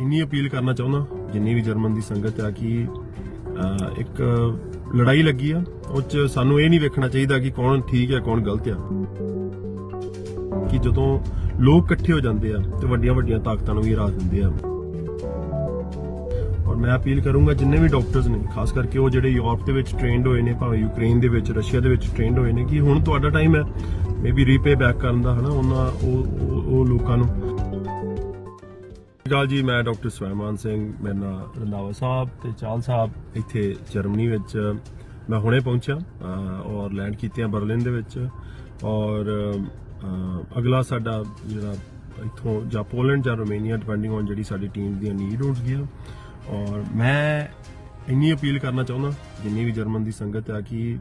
ਇੰਨੀ ਅਪੀਲ ਕਰਨਾ ਚਾਹੁੰਦਾ, ਜਿੰਨੀ ਵੀ ਜਰਮਨ ਦੀ ਸੰਗਤ ਆ ਕਿ ਇੱਕ ਲੜਾਈ ਲੱਗੀ ਆ, ਉਹ ਚ ਸਾਨੂੰ ਇਹ ਨਹੀਂ ਵੇਖਣਾ ਚਾਹੀਦਾ ਕਿ ਕੌਣ ਠੀਕ ਹੈ ਕੌਣ ਗਲਤ ਆ। ਕਿ ਜਦੋਂ ਲੋਕ ਇਕੱਠੇ ਹੋ ਜਾਂਦੇ ਆ, ਤੇ ਵੱਡੀਆਂ ਵੱਡੀਆਂ ਤਾਕਤਾਂ ਨੂੰ ਵੀ ਹਰਾ ਦਿੰਦੇ ਆ। ਔਰ ਮੈਂ ਅਪੀਲ ਕਰੂੰਗਾ ਜਿੰਨੇ ਵੀ ਡਾਕਟਰਸ ਨੇ, ਖਾਸ ਕਰਕੇ ਉਹ ਜਿਹੜੇ ਯੂਰਪ ਦੇ ਵਿੱਚ ਟ੍ਰੇਨਡ ਹੋਏ ਨੇ, ਭਾਵੇਂ ਯੂਕਰੇਨ ਦੇ ਵਿੱਚ, ਰਸ਼ੀਆ ਦੇ ਵਿੱਚ ਟ੍ਰੇਨਡ ਹੋਏ ਨੇ, ਕਿ ਹੁਣ ਤੁਹਾਡਾ ਟਾਈਮ ਹੈ ਮੇਬੀ ਰੀਪੇ ਬੈਕ ਕਰਨ ਦਾ, ਹਨਾ, ਉਹਨਾਂ ਉਹ- ਉਹ ਲੋਕਾਂ ਨੂੰ। ਸਤਿ ਸ਼੍ਰੀ ਅਕਾਲ ਜੀ, ਮੈਂ ਡਾਕਟਰ ਸਵੈਮਾਨ ਸਿੰਘ, ਮੇਰਾ ਨਾਮ ਰੰਦਾਵਾ ਸਾਹਿਬ ਤੇ ਚਾਲ ਸਾਹਿਬ ਇੱਥੇ ਜਰਮਨੀ ਵਿੱਚ, ਮੈਂ ਹੁਣੇ ਪਹੁੰਚਿਆ ਔਰ ਲੈਂਡ ਕੀਤੀਆਂ ਬਰਲਿਨ ਦੇ ਵਿੱਚ, ਔਰ ਅਗਲਾ ਸਾਡਾ ਜਿਹੜਾ ਇੱਥੋਂ ਜਾਂ ਪੋਲੈਂਡ ਜਾਂ ਰੋਮੇਨੀਆ ਡਿਪੈਂਡਿੰਗ ਔਨ ਜਿਹੜੀ ਸਾਡੀ ਟੀਮ ਦੀਆਂ ਨੀਡ ਹੁੰਦੀਆਂ ਔਰ ਮੈਂ ਇੰਨੀ ਅਪੀਲ ਕਰਨਾ ਚਾਹੁੰਦਾ, ਜਿੰਨੀ ਵੀ ਜਰਮਨ ਦੀ ਸੰਗਤ ਆ, ਕਿ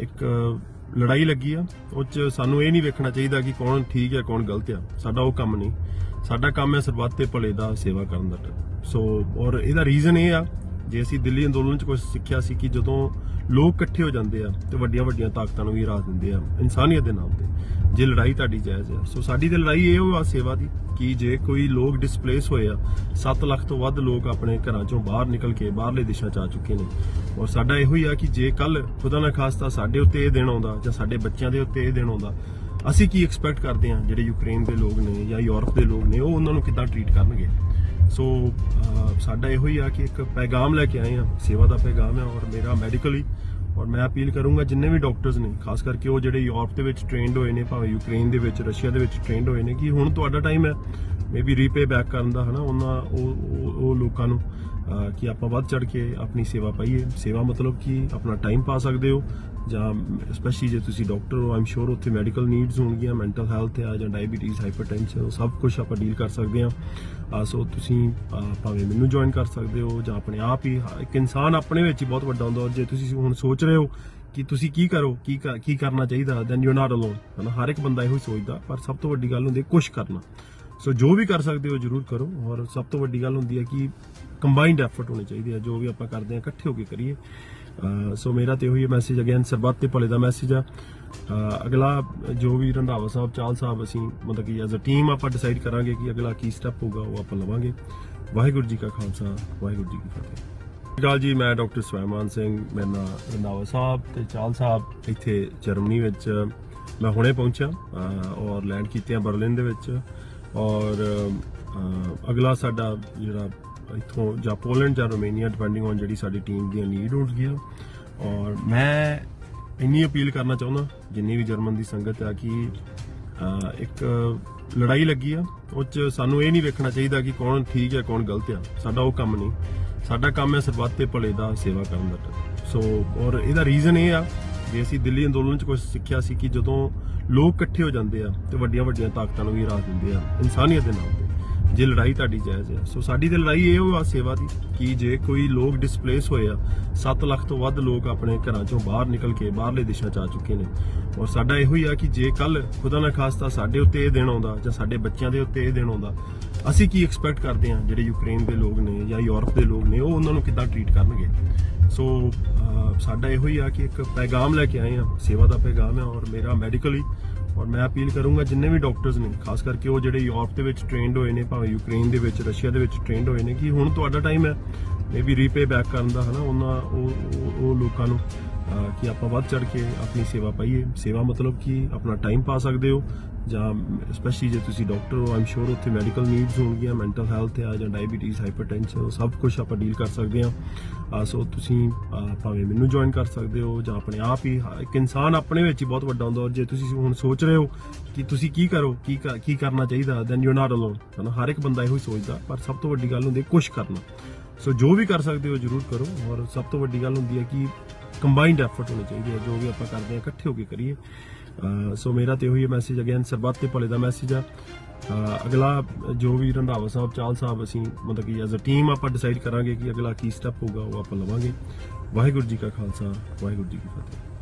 ਇੱਕ ਲੜਾਈ ਲੱਗੀ ਆ, ਉਹ ਚ ਸਾਨੂੰ ਇਹ ਨਹੀਂ ਵੇਖਣਾ ਚਾਹੀਦਾ ਕਿ ਕੌਣ ਠੀਕ ਹੈ, ਕੌਣ ਗਲਤ ਆ। ਸਾਡਾ ਉਹ ਕੰਮ ਨਹੀਂ। ਸਾਡਾ ਕੰਮ ਹੈ ਸਰਬੱਤ ਤੇ ਭਲੇ ਦਾ ਸੇਵਾ ਕਰਨ ਦਾ। ਸੋ, ਔਰ ਇਹਦਾ ਰੀਜ਼ਨ ਇਹ ਆ ਜੇ ਅਸੀਂ ਦਿੱਲੀ ਅੰਦੋਲਨ ਚ ਕੁਝ ਸਿੱਖਿਆ ਸੀ ਕਿ ਜਦੋਂ ਲੋਕ ਇਕੱਠੇ ਹੋ ਜਾਂਦੇ ਆ ਤੇ ਵੱਡੀਆਂ ਵੱਡੀਆਂ ਤਾਕਤਾਂ ਨੂੰ ਵੀ ਹਰਾ ਦਿੰਦੇ ਆ, ਇਨਸਾਨੀਅਤ ਦੇ ਨਾਮ ਤੇ, ਜੇ ਲੜਾਈ ਤੁਹਾਡੀ ਜਾਇਜ਼ ਆ। ਸੋ ਸਾਡੀ ਤੇ ਲੜਾਈ ਇਹ ਆ ਸੇਵਾ ਦੀ ਕਿ ਜੇ ਕੋਈ ਲੋਕ ਡਿਸਪਲੇਸ ਹੋਏ ਆ 7 ਲੱਖ ਤੋਂ ਵੱਧ ਲੋਕ ਆਪਣੇ ਘਰਾਂ ਚੋਂ ਬਾਹਰ ਨਿਕਲ ਕੇ ਬਾਹਰਲੇ ਦੇਸ਼ਾਂ ਚ ਆ ਚੁੱਕੇ ਨੇ। ਔਰ ਸਾਡਾ ਇਹੋ ਹੀ ਆ ਕਿ ਜੇ ਕੱਲ ਖੁਦਾ ਨਾ ਖਾਸਤਾ ਸਾਡੇ ਉੱਤੇ ਇਹ ਦਿਨ ਆਉਂਦਾ ਜਾਂ ਸਾਡੇ ਬੱਚਿਆਂ ਦੇ ਉੱਤੇ ਇਹ ਦਿਨ ਆਉਂਦਾ, ਅਸੀਂ ਕੀ ਐਕਸਪੈਕਟ ਕਰਦੇ ਹਾਂ ਜਿਹੜੇ ਯੂਕਰੇਨ ਦੇ ਲੋਕ ਨੇ ਜਾਂ ਯੂਰਪ ਦੇ ਲੋਕ ਨੇ, ਉਹ ਉਹਨਾਂ ਨੂੰ ਕਿੱਦਾਂ ਟਰੀਟ ਕਰਨਗੇ? ਸੋ uh, ਸਾਡਾ ਇਹੋ ਹੀ ਆ ਕਿ ਇੱਕ ਪੈਗਾਮ ਲੈ ਕੇ ਆਏ ਆ, ਸੇਵਾ ਦਾ ਪੈਗਾਮ ਹੈ ਔਰ ਮੇਰਾ ਮੈਡੀਕਲੀ ਔਰ ਮੈਂ ਅਪੀਲ ਕਰੂੰਗਾ ਜਿੰਨੇ ਵੀ ਡਾਕਟਰਸ ਨੇ, ਖਾਸ ਕਰਕੇ ਉਹ ਜਿਹੜੇ ਯੂਰਪ ਦੇ ਵਿੱਚ ਟ੍ਰੇਨਡ ਹੋਏ ਨੇ, ਭਾਵੇਂ ਯੂਕਰੇਨ ਦੇ ਵਿੱਚ, ਰਸ਼ੀਆ ਦੇ ਵਿੱਚ ਟ੍ਰੇਨਡ ਹੋਏ ਨੇ, ਕਿ ਹੁਣ ਤੁਹਾਡਾ ਟਾਈਮ ਹੈ ਮੇਬੀ ਰੀਪੇ ਬੈਕ ਕਰਨ ਦਾ, ਹਨਾ, ਉਹਨਾਂ ਉਹ, ਉਹ- ਲੋਕਾਂ ਨੂੰ। ਕਿ ਆਪਾਂ ਵੱਧ ਚੜ ਕੇ ਆਪਣੀ ਸੇਵਾ ਪਾਈਏ। ਸੇਵਾ ਮਤਲਬ ਕਿ ਆਪਣਾ ਟਾਈਮ ਪਾ ਸਕਦੇ ਹੋ ਜਾਂ ਸਪੈਸ਼ਲੀ ਜੇ ਤੁਸੀਂ ਡਾਕਟਰ ਹੋ ਆਮ ਸ਼ੋਰ ਉੱਥੇ ਮੈਡੀਕਲ ਨੀਡਸ ਹੋਣਗੀਆਂ ਮੈਂਟਲ ਹੈਲਥ ਆ ਜਾਂ ਡਾਇਬੀਟੀਜ਼ ਹਾਈਪਰਟੈਂਸ਼ਨ ਸਭ ਕੁਝ ਆਪਾਂ ਡੀਲ ਕਰ ਸਕਦੇ ਹਾਂ। ਸੋ ਤੁਸੀਂ ਭਾਵੇਂ ਮੈਨੂੰ ਜੁਆਇਨ ਕਰ ਸਕਦੇ ਹੋ ਜਾਂ ਆਪਣੇ ਆਪ ਹੀ ਇੱਕ ਇਨਸਾਨ ਆਪਣੇ ਵਿੱਚ ਹੀ ਬਹੁਤ ਵੱਡਾ ਹੁੰਦਾ ਔਰ ਜੇ ਤੁਸੀਂ ਹੁਣ ਸੋਚ ਰਹੇ ਹੋ ਕਿ ਤੁਸੀਂ ਕੀ ਕਰੋ, ਕੀ ਕਰ- ਕੀ ਕਰਨਾ ਚਾਹੀਦਾ ਦੈਨ ਯੂ ਨਾਟ ਅਲੋਨ ਹਨਾ? ਹਰ ਇੱਕ ਬੰਦਾ ਇਹੋ ਹੀ ਸੋਚਦਾ, ਪਰ ਸਭ ਤੋਂ ਵੱਡੀ ਗੱਲ ਹੁੰਦੀ ਹੈ ਕੁਝ ਕਰਨਾ। ਸੋ ਜੋ ਵੀ ਕਰ ਸਕਦੇ ਹੋ ਜਰੂਰ ਕਰੋ ਔਰ ਸਭ ਤੋਂ ਵੱਡੀ ਗੱਲ ਹੁੰਦੀ ਹੈ ਕਿ ਕੰਬਾਈਨਡ ਐਫਰਟ ਹੋਣੇ ਚਾਹੀਦੇ ਆ ਜੋ ਵੀ ਆਪਾਂ ਕਰਦੇ ਹਾਂ, ਇਕੱਠੇ ਹੋ ਕੇ ਕਰੀਏ। ਸੋ ਮੇਰਾ ਤੇ ਉਹੀ ਮੈਸੇਜ ਅਗੇਨ ਸਰਬੱਤ ਤੇ ਭਲੇ ਦਾ ਮੈਸੇਜ ਆ। ਅਗਲਾ ਜੋ ਵੀ ਰੰਧਾਵਾ ਸਾਹਿਬ, ਚਾਲ ਸਾਹਿਬ ਅਸੀਂ ਮਤਲਬ ਕਿ ਐਜ਼ ਅ ਟੀਮ ਆਪਾਂ ਡਿਸਾਈਡ ਕਰਾਂਗੇ ਕਿ ਅਗਲਾ ਕੀ ਸਟੈਪ ਹੋਊਗਾ, ਉਹ ਆਪਾਂ ਲਵਾਂਗੇ। ਵਾਹਿਗੁਰੂ ਜੀ ਕਾ ਖਾਲਸਾ, ਵਾਹਿਗੁਰੂ ਜੀ ਕੀ ਫਤਿਹ। ਸਤਿ ਸ਼੍ਰੀ ਅਕਾਲ ਜੀ, ਮੈਂ ਡਾਕਟਰ ਸਵੈਮਾਨ ਸਿੰਘ, ਮੇਰਾ ਨਾਮ ਰੰਧਾਵਾ ਸਾਹਿਬ ਤੇ ਚਾਲ ਸਾਹਿਬ ਇੱਥੇ ਜਰਮਨੀ ਵਿੱਚ ਮੈਂ ਹੁਣੇ ਪਹੁੰਚਿਆ ਔਰ ਲੈਂਡ ਕੀਤੇ ਆ ਬਰਲਿਨ ਦੇ ਵਿੱਚ। ਔਰ ਅਗਲਾ ਸਾਡਾ ਜਿਹੜਾ ਇੱਥੋਂ ਜਾਂ ਪੋਲੈਂਡ ਜਾਂ ਰੋਮੇਨੀਆ ਡਿਪੈਂਡਿੰਗ ਔਨ ਜਿਹੜੀ ਸਾਡੀ ਟੀਮ ਦੀਆਂ ਨੀਡ ਹੁੰਦੀਆਂ ਔਰ ਮੈਂ ਇੰਨੀ ਅਪੀਲ ਕਰਨਾ ਚਾਹੁੰਦਾ, ਜਿੰਨੀ ਵੀ ਜਰਮਨ ਦੀ ਸੰਗਤ ਆ ਕਿ ਇੱਕ ਲੜਾਈ ਲੱਗੀ ਆ, ਉਹ ਚ ਸਾਨੂੰ ਇਹ ਨਹੀਂ ਵੇਖਣਾ ਚਾਹੀਦਾ ਕਿ ਕੌਣ ਠੀਕ ਹੈ, ਕੌਣ ਗਲਤ ਆ। ਸਾਡਾ ਉਹ ਕੰਮ ਨਹੀਂ। ਸਾਡਾ ਕੰਮ ਹੈ ਸਰਬੱਤ ਤੇ ਭਲੇ ਦਾ ਸੇਵਾ ਕਰਨ ਦਾ। ਸੋ, ਔਰ ਇਹਦਾ ਰੀਜ਼ਨ ਇਹ ਆ ਜੇ ਅਸੀਂ ਦਿੱਲੀ ਅੰਦੋਲਨ ਚ ਕੁਝ ਸਿੱਖਿਆ ਸੀ ਕਿ ਜਦੋਂ ਲੋਕ ਇਕੱਠੇ ਹੋ ਜਾਂਦੇ ਆ ਤੇ ਵੱਡੀਆਂ ਵੱਡੀਆਂ ਤਾਕਤਾਂ ਨੂੰ ਵੀ ਹਰਾ ਦਿੰਦੇ ਆ, ਇਨਸਾਨੀਅਤ ਦੇ ਨਾਮ ਤੇ। ਜੇ ਲੜਾਈ ਤੁਹਾਡੀ ਜਾਇਜ਼ ਹੈ ਸੋ ਸਾਡੀ ਤੇ ਲੜਾਈ ਇਹ ਆ ਸੇਵਾ ਦੀ ਕਿ ਜੇ ਕੋਈ ਲੋਕ ਡਿਸਪਲੇਸ ਹੋਏ ਆ 7 ਲੱਖ ਤੋਂ ਵੱਧ ਲੋਕ ਆਪਣੇ ਘਰਾਂ ਚੋਂ ਬਾਹਰ ਨਿਕਲ ਕੇ ਬਾਹਰਲੇ ਦੇਸ਼ਾਂ ਚ ਆ ਚੁੱਕੇ ਨੇ। ਔਰ ਸਾਡਾ ਇਹੋ ਹੀ ਆ ਕਿ ਜੇ ਕੱਲ ਖੁਦਾ ਨਾ ਖਾਸਤਾ ਸਾਡੇ ਉੱਤੇ ਇਹ ਦਿਨ ਆਉਂਦਾ ਜਾਂ ਸਾਡੇ ਬੱਚਿਆਂ ਦੇ ਉੱਤੇ ਇਹ ਦਿਨ ਆਉਂਦਾ, ਅਸੀਂ ਕੀ ਐਕਸਪੈਕਟ ਕਰਦੇ ਹਾਂ ਜਿਹੜੇ ਯੂਕਰੇਨ ਦੇ ਲੋਕ ਨੇ ਜਾਂ ਯੂਰਪ ਦੇ ਲੋਕ ਨੇ, ਉਹ ਉਹਨਾਂ ਨੂੰ ਕਿੱਦਾਂ ਟਰੀਟ ਕਰਨਗੇ? ਸੋ ਸਾਡਾ ਇਹੋ ਹੀ ਆ ਕਿ ਇੱਕ ਪੈਗਾਮ ਲੈ ਕੇ ਆਏ ਆ, ਸੇਵਾ ਦਾ ਪੈਗਾਮ ਹੈ ਔਰ ਮੇਰਾ ਮੈਡੀਕਲੀ ਔਰ ਮੈਂ ਅਪੀਲ ਕਰੂੰਗਾ ਜਿੰਨੇ ਵੀ ਡਾਕਟਰਸ ਨੇ, ਖਾਸ ਕਰਕੇ ਉਹ ਜਿਹੜੇ ਯੂਰਪ ਦੇ ਵਿੱਚ ਟ੍ਰੇਨਡ ਹੋਏ ਨੇ, ਭਾਵੇਂ ਯੂਕਰੇਨ ਦੇ ਵਿੱਚ, ਰਸ਼ੀਆ ਦੇ ਵਿੱਚ ਟ੍ਰੇਨਡ ਹੋਏ ਨੇ, ਕਿ ਹੁਣ ਤੁਹਾਡਾ ਟਾਈਮ ਹੈ ਮੇਬੀ ਰੀਪੇ ਬੈਕ ਕਰਨ ਦਾ, ਹਨਾ, ਉਹਨਾਂ, ਉਹ, ਉਹ- ਲੋਕਾਂ ਨੂੰ ਕਿ ਆਪਾਂ ਵੱਧ ਚੜ ਕੇ ਆਪਣੀ ਸੇਵਾ ਪਾਈਏ। ਸੇਵਾ ਮਤਲਬ ਕਿ ਆਪਣਾ ਟਾਈਮ ਪਾ ਸਕਦੇ ਹੋ, ਜਾਂ ਸਪੈਸ਼ਲੀ ਜੇ ਤੁਸੀਂ ਡਾਕਟਰ ਹੋ ਆਮ ਸ਼ੋਰ ਉੱਥੇ ਮੈਡੀਕਲ ਨੀਡਸ ਹੋਣਗੀਆਂ ਮੈਂਟਲ ਹੈਲਥ ਆ, ਜਾਂ ਡਾਇਬੀਟੀਜ਼ ਹਾਈਪਰਟੈਂਸ਼ਨ ਸਭ ਕੁਝ ਆਪਾਂ ਡੀਲ ਕਰ ਸਕਦੇ ਹਾਂ। ਸੋ ਤੁਸੀਂ ਭਾਵੇਂ ਮੈਨੂੰ ਜੁਆਇਨ ਕਰ ਸਕਦੇ ਹੋ, ਜਾਂ ਆਪਣੇ ਆਪ ਹੀ ਇੱਕ ਇਨਸਾਨ ਆਪਣੇ ਵਿੱਚ ਹੀ ਬਹੁਤ ਵੱਡਾ ਹੁੰਦਾ, ਔਰ ਜੇ ਤੁਸੀਂ ਹੁਣ ਸੋਚ ਰਹੇ ਹੋ ਕਿ ਤੁਸੀਂ ਕੀ ਕਰੋ, ਕੀ ਕੀ ਕਰਨਾ ਚਾਹੀਦਾ ਦੈਨ ਯੂ ਨਾਟ ਅਲੋਨ ਹਨਾ, ਹਰ ਇੱਕ ਬੰਦਾ ਇਹੋ ਹੀ ਸੋਚਦਾ, ਪਰ ਸਭ ਤੋਂ ਵੱਡੀ ਗੱਲ ਹੁੰਦੀ ਹੈ ਕੁਝ ਕਰਨਾ। ਸੋ ਜੋ ਵੀ ਕਰ ਸਕਦੇ ਹੋ, ਜਰੂਰ ਕਰੋ। ਔਰ ਸਭ ਤੋਂ ਵੱਡੀ ਗੱਲ ਹੁੰਦੀ ਹੈ ਕਿ ਕੰਬਾਈਨਡ ਐਫਰਟ ਹੋਣੇ ਚਾਹੀਦੇ ਆ ਜੋ ਵੀ ਆਪਾਂ ਕਰਦੇ ਹਾਂ, ਇਕੱਠੇ ਹੋ ਕੇ ਕਰੀਏ। ਸੋ ਮੇਰਾ ਤੇ ਉਹੀ ਮੈਸੇਜ ਅਗੇਨ ਸਰਬੱਤ ਤੇ ਭਲੇ ਦਾ ਮੈਸੇਜ ਆ। ਅਗਲਾ, ਜੋ ਵੀ ਰੰਧਾਵਾ ਸਾਹਿਬ, ਚਾਲ ਸਾਹਿਬ, ਅਸੀਂ ਮਤਲਬ ਕਿ ਐਜ਼ ਅ ਟੀਮ ਆਪਾਂ ਡਿਸਾਈਡ ਕਰਾਂਗੇ ਕਿ ਅਗਲਾ ਕੀ ਸਟੈਪ ਹੋਊਗਾ, ਉਹ ਆਪਾਂ ਲਵਾਂਗੇ। ਵਾਹਿਗੁਰੂ ਜੀ ਕਾ ਖਾਲਸਾ, ਵਾਹਿਗੁਰੂ ਜੀ ਕੀ ਫਤਿਹ।